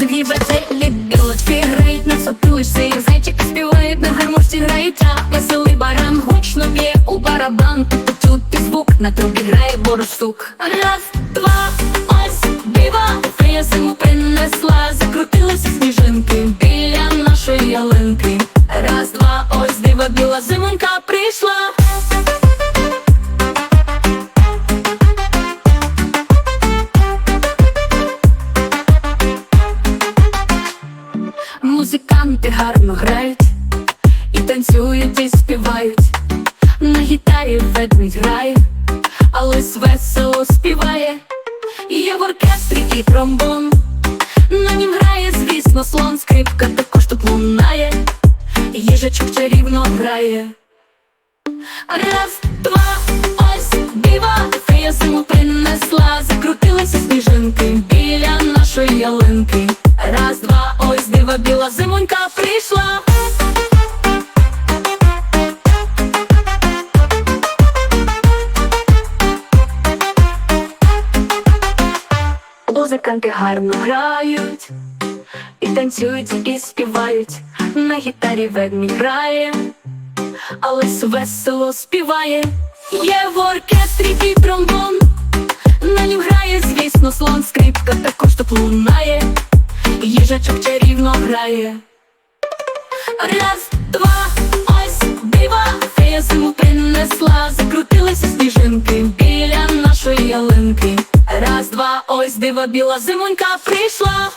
Дві бетелі білочки грають на сопілочці Зайчики співають на гармошці грають трап Веселий баран. Гучно б'є у барабан. Чути звук, на трубі грає борсук Раз, два, ось біва. Фея зиму принесла, закрутилися сніжинки Біля нашої ялинки. Раз, два, ось дива, біла зимонька. Музиканти гарно грають, і танцюють, і співають. На гітарі ведмідь грає, а лис весело співає. Є в оркестрі і тромбон. На нім грає, звісно, слон, скрипка також тут лунає. Їжачок чарівно грає. Раз, два, ось дива, фея зиму принесла, закрутилися сніжинки біля нашої ялинки. Раз, два, біла зимонька прийшла. Музиканти гарно грають, і танцюють, і співають. На гітарі ведмідь грає, але весело співає. Є в оркестрі і тромбон. На нім грає, звісно, слон, скрипка також тут лунає. Їжачок чарівно грає. Раз, два, ось дива, фея зиму принесла, закрутилися сніжинки біля нашої ялинки. Раз, два, ось дива, біла зимонька прийшла.